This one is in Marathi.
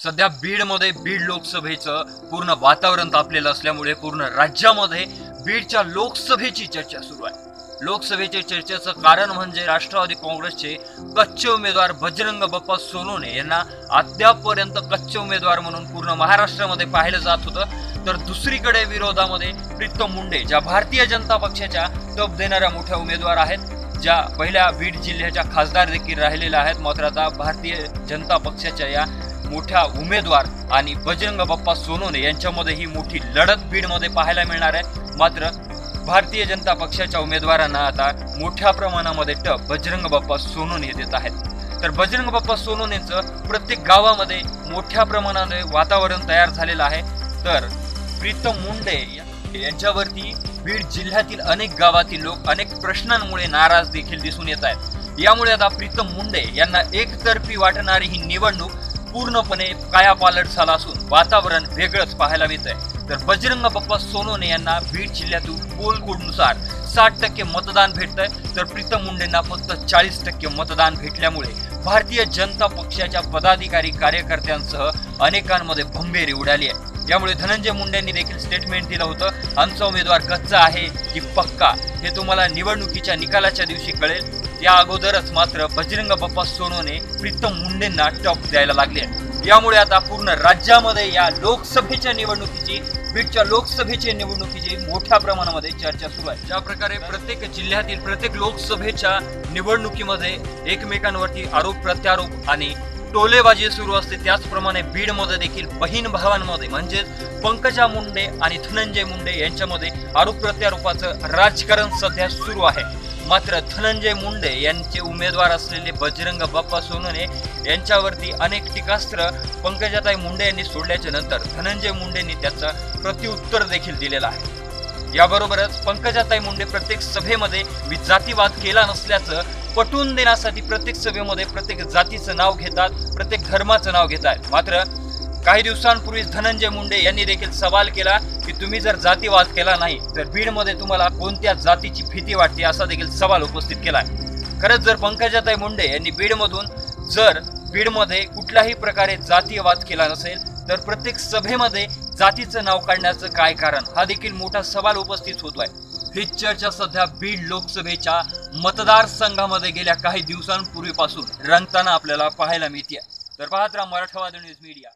सध्या बीडमध्ये बीड लोकसभेचं पूर्ण वातावरण तापलेलं असल्यामुळे पूर्ण राज्यामध्ये बीडच्या लोकसभेची चर्चा सुरू आहे. लोकसभेच्या चर्चेचं कारण म्हणजे राष्ट्रवादी काँग्रेसचे कच्चे उमेदवार बजरंग बप्पा सोनोने यांना अद्यापपर्यंत कच्चे उमेदवार म्हणून पूर्ण महाराष्ट्रामध्ये पाहिलं जात होतं. तर दुसरीकडे विरोधामध्ये प्रीतम मुंडे ज्या भारतीय जनता पक्षाच्या टप देणाऱ्या मोठ्या उमेदवार आहेत ज्या पहिल्या बीड जिल्ह्याच्या खासदार देखील राहिलेल्या आहेत मात्र आता भारतीय जनता पक्षाच्या या मोठ्या उमेदवार आणि बजरंग बाप्पा सोनोने यांच्यामध्ये ही मोठी लढत बीडमध्ये पाहायला मिळणार आहे. मात्र भारतीय जनता पक्षाच्या उमेदवारांना आता मोठ्या प्रमाणामध्ये टप बजरंग बाप्पा सोनोने देत आहेत. तर बजरंग बाप्पा सोनोनेचं प्रत्येक गावामध्ये मोठ्या प्रमाणामध्ये वातावरण तयार झालेलं आहे. तर प्रीतम मुंडे यांच्यावरती बीड जिल्ह्यातील अनेक गावातील लोक अनेक प्रश्नांमुळे नाराज देखील दिसून येत आहेत. यामुळे आता प्रीतम मुंडे यांना एकतर्फी वाटणारी ही निवडणूक पूर्णपणे कायापालट झाला असून वातावरण वेगळंच पाहायला मिळत आहे तर बजरंग बाप्पा सोनोने यांना बीड जिल्ह्यातून पोल कोडनुसार साठ टक्के मतदान भेटतंय. तर प्रीतम मुंडेंना फक्त चाळीस टक्के मतदान भेटल्यामुळे भारतीय जनता पक्षाच्या पदाधिकारी कार्यकर्त्यांसह अनेकांमध्ये भंभेरी उडाली आहे. यामुळे धनंजय मुंडेंनी देखील स्टेटमेंट दिलं होतं. आमचा उमेदवार कच्चा आहे की पक्का हे तुम्हाला निवडणुकीच्या निकालाच्या दिवशी कळेल. या अगोदरच मात्र बजरंग बाप्पा सोनवणे प्रीतम मुंडेंना टॉप द्यायला लागले आहे. यामुळे आता पूर्ण राज्यामध्ये या लोकसभेच्या निवडणुकीची बीडच्या लोकसभेच्या निवडणुकीची मोठ्या प्रमाणामध्ये चर्चा सुरू आहे. ज्या प्रकारे प्रत्येक जिल्ह्यातील प्रत्येक लोकसभेच्या निवडणुकीमध्ये एकमेकांवरती आरोप प्रत्यारोप आणि टोलेबाजी सुरू असते. त्याचप्रमाणे बीडमध्ये देखील बहीण भावांमध्ये म्हणजेच पंकजा मुंडे आणि धनंजय मुंडे यांच्यामध्ये आरोप प्रत्यारोपाचं राजकारण सध्या सुरू आहे. मात्र धनंजय मुंडे यांचे उमेदवार असलेले बजरंग बाप्पा सोनवणे यांच्यावरती अनेक टीकास्त्र पंकजाताई मुंडे यांनी सोडल्याच्या नंतर धनंजय मुंडेंनी त्याचं प्रत्युत्तर देखील दिलेलं आहे. याबरोबरच पंकजाताई मुंडे प्रत्येक सभेमध्ये मी जातीवाद केला नसल्याचं पटवून देण्यासाठी प्रत्येक सभेमध्ये प्रत्येक जातीचं नाव घेतात प्रत्येक धर्माचं नाव घेतात. मात्र काही दिवसांपूर्वीच धनंजय मुंडे यांनी देखील सवाल केला की तुम्ही जर जातीवाद केला नाही तर बीडमध्ये तुम्हाला कोणत्या जातीची भीती वाटते असा देखील सवाल उपस्थित केला आहे खरंच जर पंकजाताई मुंडे यांनी बीडमधून जर बीडमध्ये कुठल्याही प्रकारे जातीयवाद केला नसेल तर प्रत्येक सभेमध्ये जातीचं नाव काढण्याचं काय कारण? हा देखील मोठा सवाल उपस्थित होतोय. ही चर्चा सध्या बीड लोकसभेच्या मतदारसंघामध्ये गेल्या काही दिवसांपूर्वीपासून रंगताना आपल्याला पाहायला मिळते तर पाहत राहा मराठवादी न्यूज मीडिया.